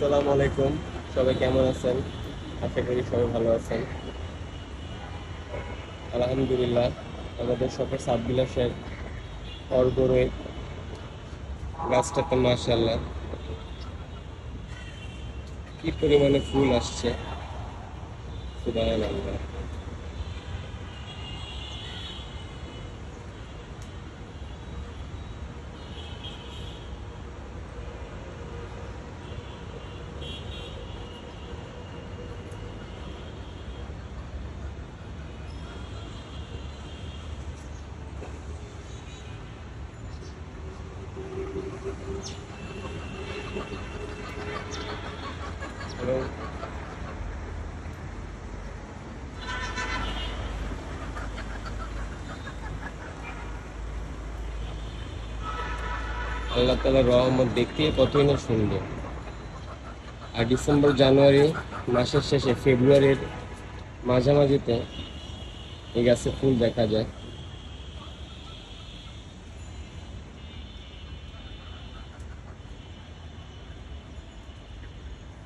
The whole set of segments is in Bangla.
আসসালামু আলাইকুম। সবাই কেমন আছেন? আশা করি সবাই ভালো আছেন। আলহামদুলিল্লাহ, আমাদের সবার সাত বিলাসের অর্গরে গাছটাতে মাসাল্লাহ কি পরিমাণে ফুল আসছে। সুবহানাল্লাহ। আল্লাহ তালা রহমত দেখতে কতই না সুন্দর। আর ডিসেম্বর, জানুয়ারি মাসের শেষে ফেব্রুয়ারির মাঝামাঝিতে এই গাছে ফুল দেখা যায়।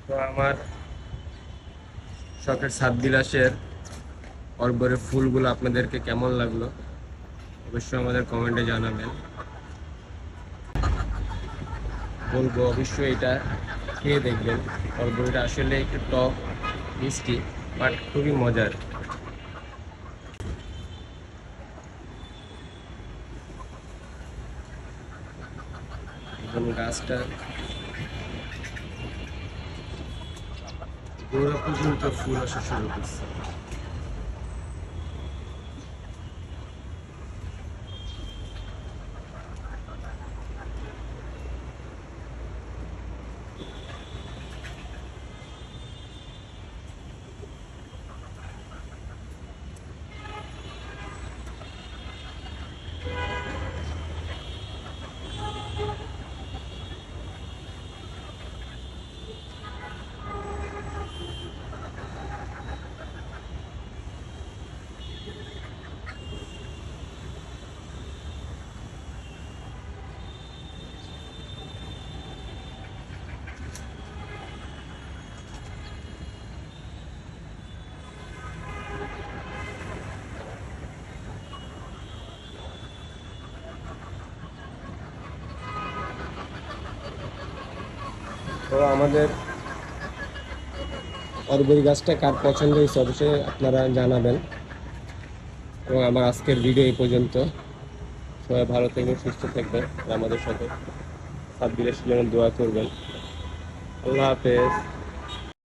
তো আমার শখের সাত বিলাসের অর্বরের ফুলগুলো আপনাদেরকে কেমন লাগল অবশ্যই আমাদের কমেন্টে জানাবেন। বলব অবশ্যই এটা খেয়ে দেখবেন। অর্বরটা আসলে একটু টক, মিষ্টি, বাট খুবই মজার। গাছটা গোড়া পর্যন্ত ফুল আসা তো আমাদের অরবরি গাছটা কার পছন্দ হয়েছে অবশ্যই আপনারা জানাবেন। এবং আমার আজকের ভিডিও এই পর্যন্ত। সবাই ভালো থাকবেন, সুস্থ থাকবেন। আমাদের সাথে সাত জন্য দোয়া করবেন। আল্লাহ হাফেজ।